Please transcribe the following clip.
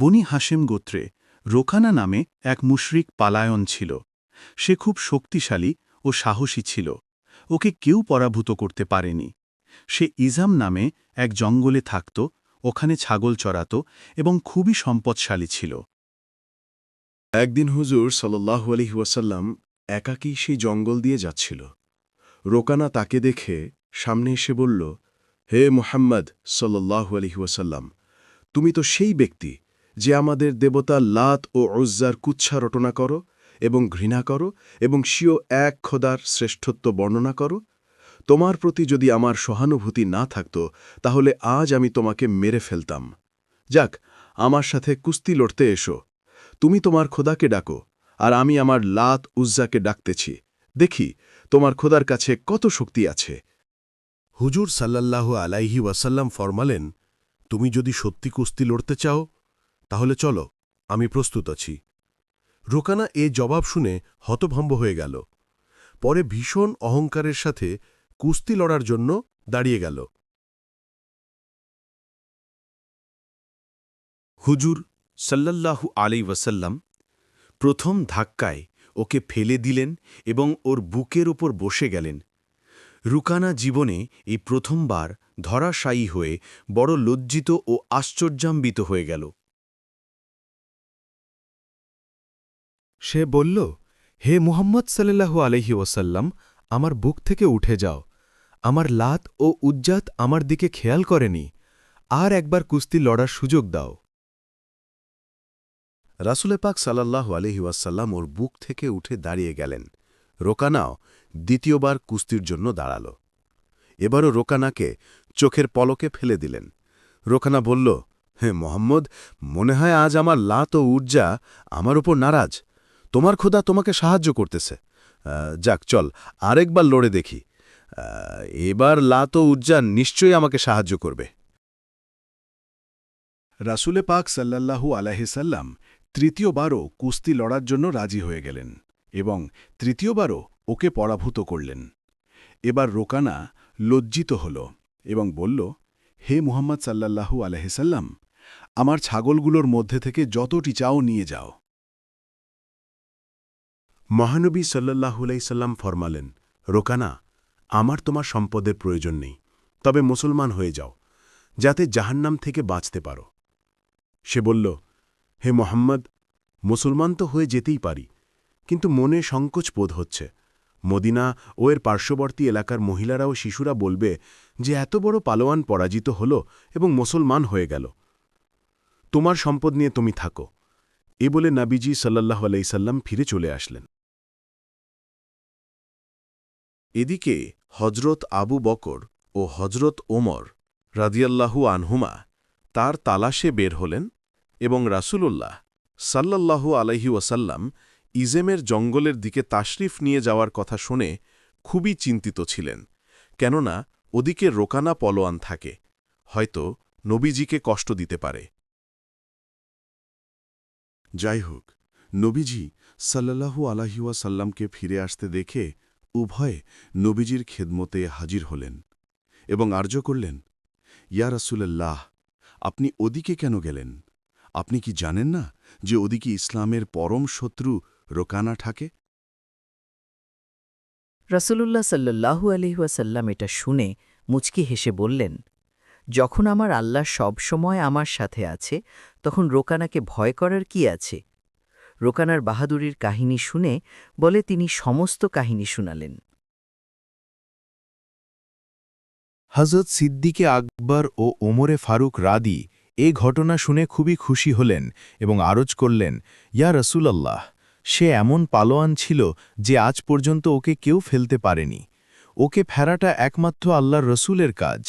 বনি হাসেম গোত্রে রোকানা নামে এক মুশরিক পালায়ন ছিল। সে খুব শক্তিশালী ও সাহসী ছিল। ওকে কেউ পরাভূত করতে পারেনি। সে ইজাম নামে এক জঙ্গলে থাকত, ওখানে ছাগল চড়াত এবং খুবই সম্পদশালী ছিল। একদিন হুজুর সাল্লাহু আলহি ওয়াসাল্লাম একাকী সেই জঙ্গল দিয়ে যাচ্ছিল। রোকানা তাকে দেখে সামনে এসে বলল, হে মুহাম্মদ সাল্লাহু আলহি ওয়াসাল্লাম, তুমি তো সেই ব্যক্তি যে আমাদের দেবতা লাত ও ওজ্জার কুচ্ছা রটনা করো এবং ঘৃণা করো এবং স্বীয় এক খোদার শ্রেষ্ঠত্ব বর্ণনা করো, তোমার প্রতি যদি আমার সহানুভূতি না থাকত, তাহলে আজ আমি তোমাকে মেরে ফেলতাম। যাক, আমার সাথে কুস্তি লড়তে এসো। তুমি তোমার খোদাকে ডাকো, আর আমি আমার লাত উজ্জাকে ডাকতেছি। দেখি, তোমার খোদার কাছে কত শক্তি আছে। হুজুর সাল্লাল্লাহু আলাইহি ওয়াসাল্লাম ফরমালেন, তুমি যদি সত্যি কুস্তি লড়তে চাও তাহলে চলো, আমি প্রস্তুত আছি। রোকানা এ জবাব শুনে হতভম্ব হয়ে গেল। পরে ভীষণ অহংকারের সাথে কুস্তি লড়ার জন্য দাঁড়িয়ে গেল। হুজুর সাল্লাল্লাহু আলাই ওয়াসাল্লাম প্রথম ধাক্কায় ওকে ফেলে দিলেন এবং ওর বুকের ওপর বসে গেলেন। রুকানা জীবনে এই প্রথমবার ধরাশায়ী হয়ে বড় লজ্জিত ও আশ্চর্যাম্বিত হয়ে গেল। সে বলল, হে মুহাম্মদ সাল্লাল্লাহু আলহি ওসাল্লাম আমার বুক থেকে উঠে যাও। আমার লাত ও উজ্জাত আমার দিকে খেয়াল করেনি। আর একবার কুস্তি লড়ার সুযোগ দাও। রাসুলে পাক সাল্লাল্লাহু আলহি ওয়াসাল্লাম ওর বুক থেকে উঠে দাঁড়িয়ে গেলেন। রোকানাও দ্বিতীয়বার কুস্তির জন্য দাঁড়াল। এবারও রোকানাকে চোখের পলকে ফেলে দিলেন। রোকানা বলল, হে মোহাম্মদ, মনে হয় আজ আমার লাত ও ঊর্জা আমার উপর নারাজ। তোমার খোদা তোমাকে সাহায্য করতেছে। যাক, চল, আরেকবার লড়ে দেখি। এবার লাত ঊর্জা নিশ্চয়ই আমাকে সাহায্য করবে। রাসুলে পাক সাল্লাল্লাহু আলাহিসাল্লাম তৃতীয়বারও কুস্তি লড়ার জন্য রাজি হয়ে গেলেন এবং তৃতীয়বারও ওকে পরাভূত করলেন। এবার রোকানা লজ্জিত হল এবং বলল, হে মুহাম্মদ সাল্লাল্লাহু আলাহিসাল্লাম আমার ছাগলগুলোর মধ্যে থেকে যতটি চাও নিয়ে যাও। মহানবী সাল্লাল্লাহু সাল্লাম ফরমালেন, রোকানা, আমার তোমার সম্পদের প্রয়োজন নেই, তবে মুসলমান হয়ে যাও, যাতে জাহান্নাম থেকে বাঁচতে পারো। সে বলল, হে মোহাম্মদ, মুসলমান তো হয়ে যেতেই পারি, কিন্তু মনে সংকোচ বোধ হচ্ছে। মদিনা ও এর পার্শ্ববর্তী এলাকার মহিলারা ও শিশুরা বলবে যে এত বড় পালোয়ান পরাজিত হল এবং মুসলমান হয়ে গেল। তোমার সম্পদ নিয়ে তুমি থাকো। এ বলে নাবিজি সাল্লাহ আলাইসাল্লাম ফিরে চলে আসলেন। এদিকে হজরত আবু বকর ও হজরত ওমর রাদিয়াল্লাহু আনহুমা তার তালাশে বের হলেন এবং রাসূলুল্লাহ সাল্লাল্লাহু আলাইহি ওয়াসাল্লাম ইজেমের জঙ্গলের দিকে তাশরিফ নিয়ে যাওয়ার কথা শুনে খুবই চিন্তিত ছিলেন, কেননা ওদিকে রোকানা পলোয়ান থাকে, হয়তো নবীজিকে কষ্ট দিতে পারে। যাই হোক, নবীজি সাল্লাহু সাল্লাল্লাহু আলাহিওয়াসাল্লামকে ফিরে আসতে দেখে উভয়ে নবীজির খেদমতে হাজির হলেন এবং আর্য করলেন, ইয়া রাসুলাল্লাহ, আপনি ওদিকে কেন গেলেন? আপনি কি জানেন না যে ওদিকে ইসলামের পরম শত্রু রোকানা ঠাকে রসুলুল্লাহ সাল্লাহু আলহিহাসাল্লাম এটা শুনে মুচকি হেসে বললেন, যখন আমার আল্লাহ সব সময় আমার সাথে আছে, তখন রোকানাকে ভয় করার কি আছে? রোকানার বাহাদুরির কাহিনী শুনে বলে তিনি সমস্ত কাহিনী শুনালেন। হজরত সিদ্দিকে আকবর ও ওমরে ফারুক রাদি এ ঘটনা শুনে খুবই খুশি হলেন এবং আরজ করলেন, ইয়া রসুলাল্লাহ, সে এমন পালোয়ান ছিল যে আজ পর্যন্ত ওকে কেউ ফেলতে পারেনি। ওকে ফেরাটা একমাত্র আল্লাহর রসুলের কাজ।